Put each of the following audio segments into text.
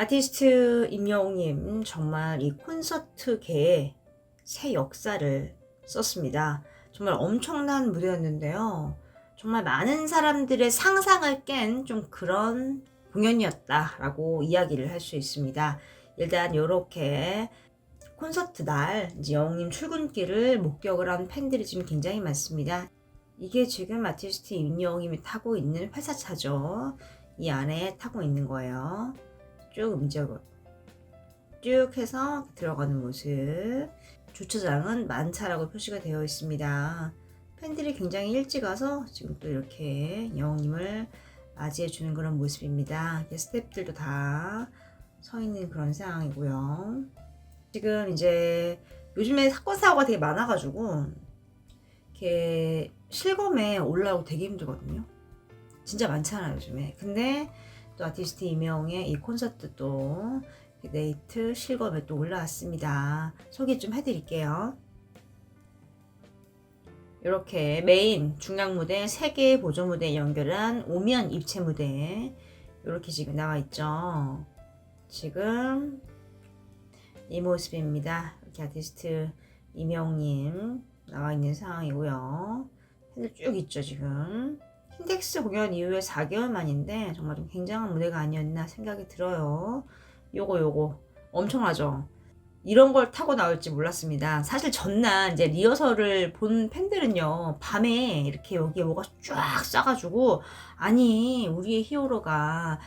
아티스트 임영웅님 정말 이 콘서트계의 새 역사를 썼습니다. 정말 엄청난 무대였는데요. 정말 많은 사람들의 상상을 깬 좀 그런 공연이었다라고 이야기를 할 수 있습니다. 일단 이렇게 콘서트 날 이제 영웅님 출근길을 목격을 한 팬들이 지금 굉장히 많습니다. 이게 지금 아티스트 임영웅님이 타고 있는 회사 차죠. 이 안에 타고 있는 거예요. 쭉 움직여 쭉 해서 들어가는 모습. 주차장은 만차라고 표시가 되어 있습니다. 팬들이 굉장히 일찍 와서 지금 또 이렇게 영웅님을 맞이해 주는 그런 모습입니다. 스태프들도 다 서 있는 그런 상황이고요. 지금 이제 요즘에 사건 사고가 되게 많아가지고 이렇게 실검에 올라오고 되게 힘들거든요. 진짜 많잖아요 요즘에. 근데 또 아티스트 이명의 이 콘서트 또 네이트 실검에 또 올라왔습니다. 소개 좀 해드릴게요. 이렇게 메인 중앙 무대 세 개의 보조 무대 연결한 오면 입체 무대 이렇게 지금 나와 있죠. 지금 이 모습입니다. 이렇게 아티스트 이명님 나와 있는 상황이고요. 팬들 쭉 있죠 지금. 킨텍스 공연 이후에 4개월 만인데 정말 좀 굉장한 무대가 아니었나 생각이 들어요. 요거 요거 엄청나죠. 이런 걸 타고 나올지 몰랐습니다. 사실 전날 이제 리허설을 본 팬들은요, 밤에 이렇게 여기에 뭐가 쫙 싸가지고, 아니, 우리의 히어로가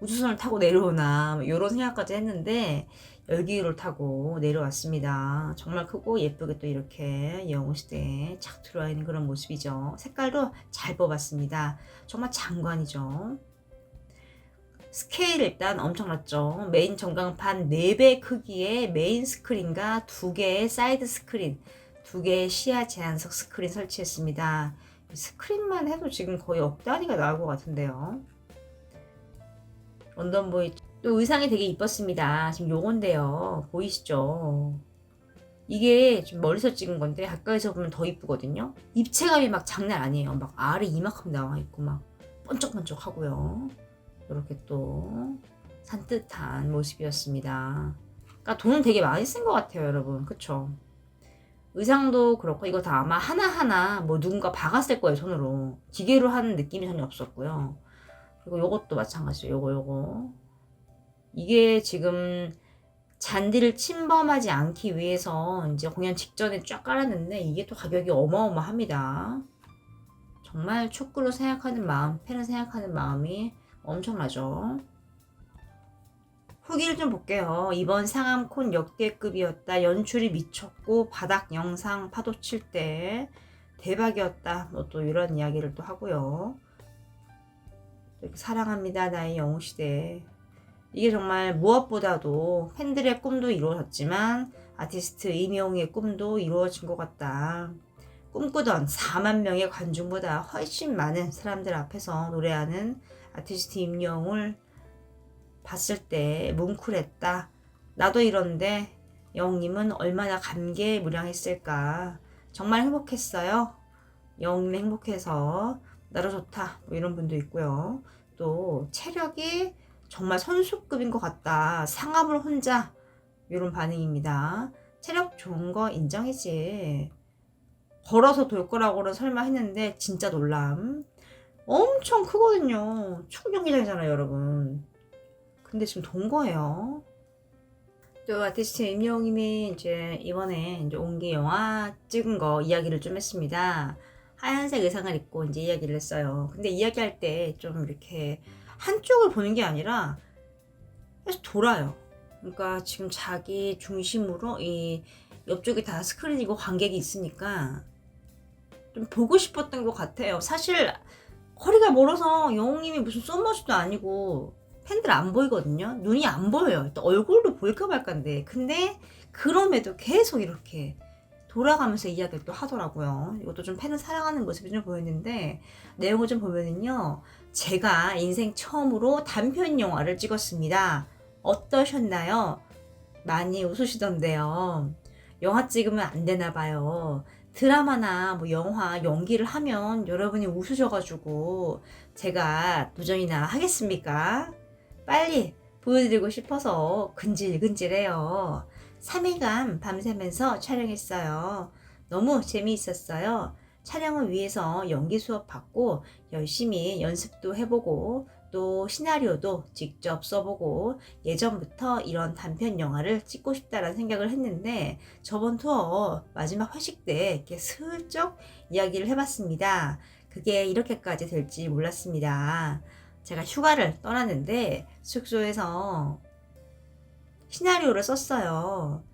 우주선을 타고 내려오나, 이런 생각까지 했는데, 열기를 타고 내려왔습니다. 정말 크고 예쁘게 또 이렇게 영웅시대에 착 들어와 있는 그런 모습이죠. 색깔도 잘 뽑았습니다. 정말 장관이죠. 스케일 일단 엄청났죠. 메인 전광판 4배 크기의 메인 스크린과 2개의 사이드 스크린, 2개의 시야 제한석 스크린 설치했습니다. 스크린만 해도 지금 거의 억 단위가 나올 것 같은데요. 런던보이 또 의상이 되게 이뻤습니다. 지금 요건데요. 보이시죠? 이게 좀 멀리서 찍은 건데 가까이서 보면 더 이쁘거든요. 입체감이 막 장난 아니에요. 막 알이 이만큼 나와 있고 막 번쩍번쩍 하고요. 이렇게 또 산뜻한 모습이었습니다. 그러니까 돈은 되게 많이 쓴 것 같아요, 여러분. 그쵸? 의상도 그렇고 이거 다 아마 하나하나 뭐 누군가 박았을 거예요, 손으로. 기계로 하는 느낌이 전혀 없었고요. 그리고 요것도 마찬가지죠. 요거 요거. 이게 지금 잔디를 침범하지 않기 위해서 이제 공연 직전에 쫙 깔았는데 이게 또 가격이 어마어마합니다. 정말 축구를 생각하는 마음, 팬을 생각하는 마음이 엄청나죠. 후기를 좀 볼게요. 이번 상암콘 역대급이었다. 연출이 미쳤고 바닥 영상 파도 칠 때 대박이었다. 뭐 또 이런 이야기를 또 하고요. 사랑합니다. 나의 영웅시대. 이게 정말 무엇보다도 팬들의 꿈도 이루어졌지만 아티스트 이명의 꿈도 이루어진 것 같다. 꿈꾸던 4만 명의 관중보다 훨씬 많은 사람들 앞에서 노래하는 아티스트 임영웅을 봤을 때 뭉클했다. 나도 이런데 영웅님은 얼마나 감개무량했을까. 정말 행복했어요. 영웅님 행복해서 나도 좋다. 뭐 이런 분도 있고요. 또 체력이 정말 선수급인 것 같다. 상암을 혼자 이런 반응입니다. 체력 좋은 거 인정이지. 걸어서 돌 거라고는 설마 했는데 진짜 놀람. 엄청 크거든요. 축구 경기장이잖아요, 여러분. 근데 지금 돈 거예요. 또 아티스트 임영웅님이 이제 이번에 이제 옹기 영화 찍은 거 이야기를 좀 했습니다. 하얀색 의상을 입고 이제 이야기를 했어요. 근데 이야기할 때 좀 이렇게 한쪽을 보는 게 아니라 계속 돌아요. 그러니까 지금 자기 중심으로 이 옆쪽이 다 스크린이고 관객이 있으니까 좀 보고 싶었던 것 같아요. 사실 거리가 멀어서 영웅님이 무슨 썸머즈도 아니고 팬들 안 보이거든요. 눈이 안 보여요. 또 얼굴도 보일까 말까인데. 근데 그럼에도 계속 이렇게 돌아가면서 이야기를 또 하더라고요. 이것도 좀 팬을 사랑하는 모습이 좀 보였는데 내용을 좀 보면은요. 제가 인생 처음으로 단편 영화를 찍었습니다. 어떠셨나요? 많이 웃으시던데요. 영화 찍으면 안 되나 봐요. 드라마나 뭐 영화 연기를 하면 여러분이 웃으셔가지고 제가 도전이나 하겠습니까? 빨리 보여드리고 싶어서 근질근질해요. 3일간 밤새면서 촬영했어요. 너무 재미있었어요. 촬영을 위해서 연기 수업 받고 열심히 연습도 해보고 또 시나리오도 직접 써보고 예전부터 이런 단편 영화를 찍고 싶다라는 생각을 했는데 저번 투어 마지막 회식 때 이렇게 슬쩍 이야기를 해봤습니다. 그게 이렇게까지 될지 몰랐습니다. 제가 휴가를 떠났는데 숙소에서 시나리오를 썼어요.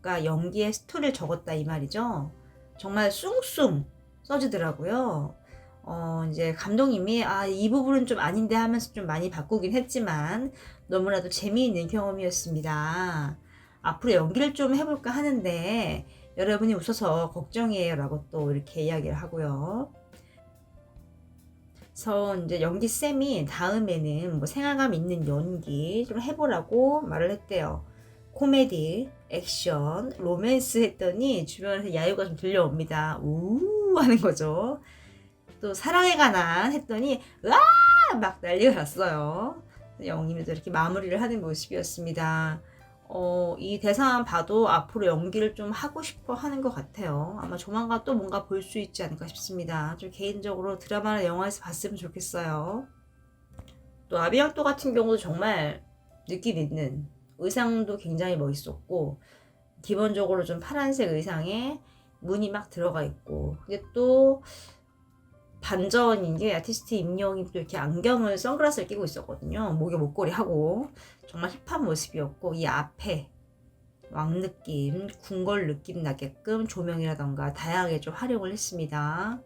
그러니까 연기의 스토리를 적었다 이 말이죠. 정말 숭숭 써지더라고요. 어, 이제 감독님이 아, 이 부분은 좀 아닌데 하면서 좀 많이 바꾸긴 했지만 너무나도 재미있는 경험이었습니다. 앞으로 연기를 좀 해볼까 하는데 여러분이 웃어서 걱정이에요 라고 또 이렇게 이야기를 하고요. 그래서 이제 연기 쌤이 다음에는 뭐 생활감 있는 연기 좀 해보라고 말을 했대요. 코미디, 액션, 로맨스 했더니 주변에서 야유가 좀 들려옵니다. 우 하는 거죠. 또 사랑에 관한 했더니 으아 막 난리가 났어요. 영님도 이렇게 마무리를 하는 모습이었습니다. 어, 이 대사만 봐도 앞으로 연기를 좀 하고 싶어 하는 것 같아요. 아마 조만간 또 뭔가 볼 수 있지 않을까 싶습니다. 좀 개인적으로 드라마나 영화에서 봤으면 좋겠어요. 또 아비앙또 같은 경우도 정말 느낌 있는 의상도 굉장히 멋있었고 기본적으로 좀 파란색 의상에 무늬 막 들어가 있고 근데 또 반전인 게 아티스트 임영이 또 이렇게 안경을 선글라스를 끼고 있었거든요. 목에 목걸이 하고 정말 힙한 모습이었고 이 앞에 왕 느낌, 궁궐 느낌 나게끔 조명이라던가 다양하게 좀 활용을 했습니다.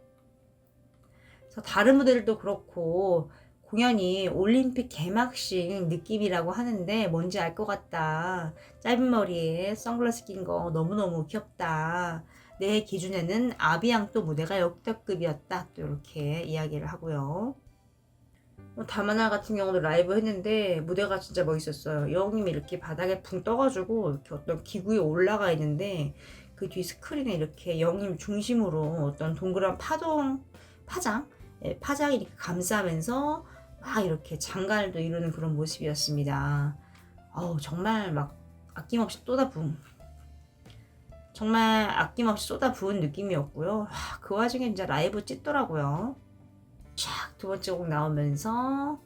그래서 다른 무대들도 그렇고 공연이 올림픽 개막식 느낌이라고 하는데 뭔지 알 것 같다. 짧은 머리에 선글라스 낀 거 너무너무 귀엽다. 내 기준에는 아비앙또 무대가 역대급이었다. 또 이렇게 이야기를 하고요. 뭐 다마나 같은 경우도 라이브 했는데 무대가 진짜 멋있었어요. 여우님이 이렇게 바닥에 붕 떠가지고 이렇게 어떤 기구에 올라가 있는데 그 뒤 스크린에 이렇게 영님 중심으로 어떤 동그란 파동 파장 예, 파장이 이렇게 감싸면서 막 이렇게 장관을 이루는 그런 모습이었습니다. 어우 정말 막 아낌없이 쏟아부은 정말 아낌없이 쏟아부은 느낌이었고요. 와, 그 와중에 진짜 라이브 찢더라고요. 촥 두 번째 곡 나오면서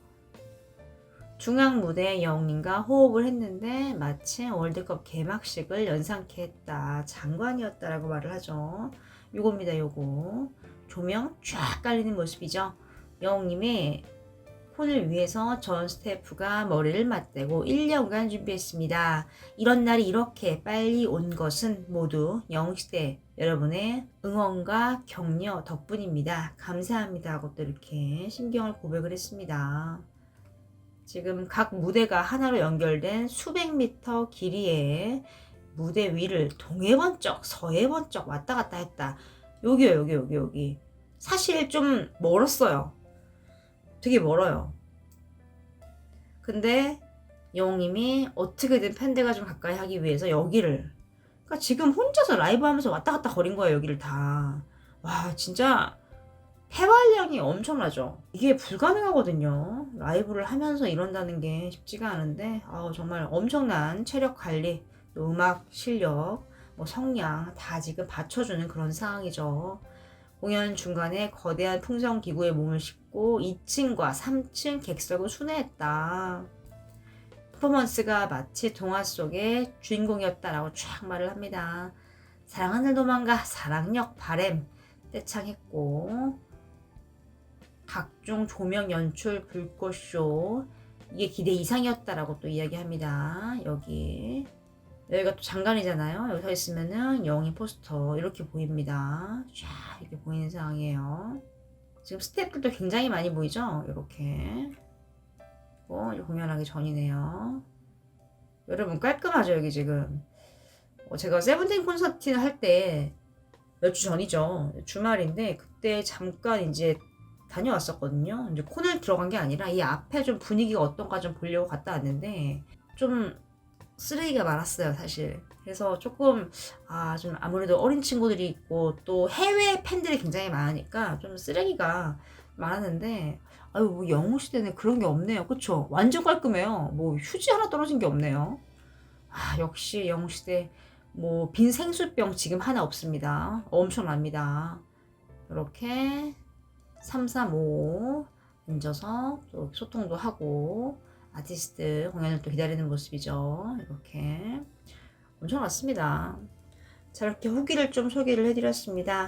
중앙 무대에 영웅님과 호흡을 했는데 마침 월드컵 개막식을 연상케 했다. 장관이었다라고 말을 하죠. 요겁니다, 요거. 조명 쫙 깔리는 모습이죠. 영웅님의 폰을 위해서 전 스태프가 머리를 맞대고 1년간 준비했습니다. 이런 날이 이렇게 빨리 온 것은 모두 영시대 여러분의 응원과 격려 덕분입니다. 감사합니다. 하고 또 이렇게 심경을 고백을 했습니다. 지금 각 무대가 하나로 연결된 수백 미터 길이의 무대 위를 동해 번쩍 서해 번쩍 왔다 갔다 했다. 여기요 여기 여기 여기. 사실 좀 멀었어요. 되게 멀어요. 근데 영웅님이 어떻게든 팬들과 좀 가까이 하기 위해서 여기를 그러니까 지금 혼자서 라이브 하면서 왔다 갔다 거린 거예요 여기를 다. 와 진짜 폐활량이 엄청나죠. 이게 불가능하거든요. 라이브를 하면서 이런다는 게 쉽지가 않은데 아 정말 엄청난 체력 관리, 또 음악 실력, 뭐 성량 다 지금 받쳐주는 그런 상황이죠. 공연 중간에 거대한 풍선 기구에 몸을 싣고 2층과 3층 객석을 순회했다. 퍼포먼스가 마치 동화 속의 주인공이었다라고 쫙 말을 합니다. 사랑하늘 도망가 사랑력 바램 떼창했고 각종 조명 연출 불꽃쇼 이게 기대 이상이었다라고 또 이야기합니다. 여기 여기가 또 장관이잖아요. 여기 서 있으면은 영희 포스터 이렇게 보입니다. 쫙 이렇게 보이는 상황이에요. 지금 스태프들도 굉장히 많이 보이죠? 이렇게. 어, 공연하기 전이네요. 여러분 깔끔하죠 여기 지금. 어, 제가 세븐틴 콘서트 할 때 몇 주 전이죠. 주말인데 그때 잠깐 이제 다녀왔었거든요. 이제 코넬 들어간 게 아니라 이 앞에 좀 분위기가 어떤가 좀 보려고 갔다 왔는데 좀 쓰레기가 많았어요, 사실. 그래서 조금, 아, 좀 아무래도 어린 친구들이 있고 또 해외 팬들이 굉장히 많으니까 좀 쓰레기가 많았는데, 아유 뭐 영웅 시대는 그런 게 없네요. 그쵸? 완전 깔끔해요. 뭐 휴지 하나 떨어진 게 없네요. 아 역시 영웅 시대 뭐 빈 생수병 지금 하나 없습니다. 엄청납니다. 이렇게 3, 3, 5 앉아서 또 소통도 하고 아티스트 공연을 또 기다리는 모습이죠. 이렇게 엄청 많습니다. 자 이렇게 후기를 좀 소개를 해드렸습니다.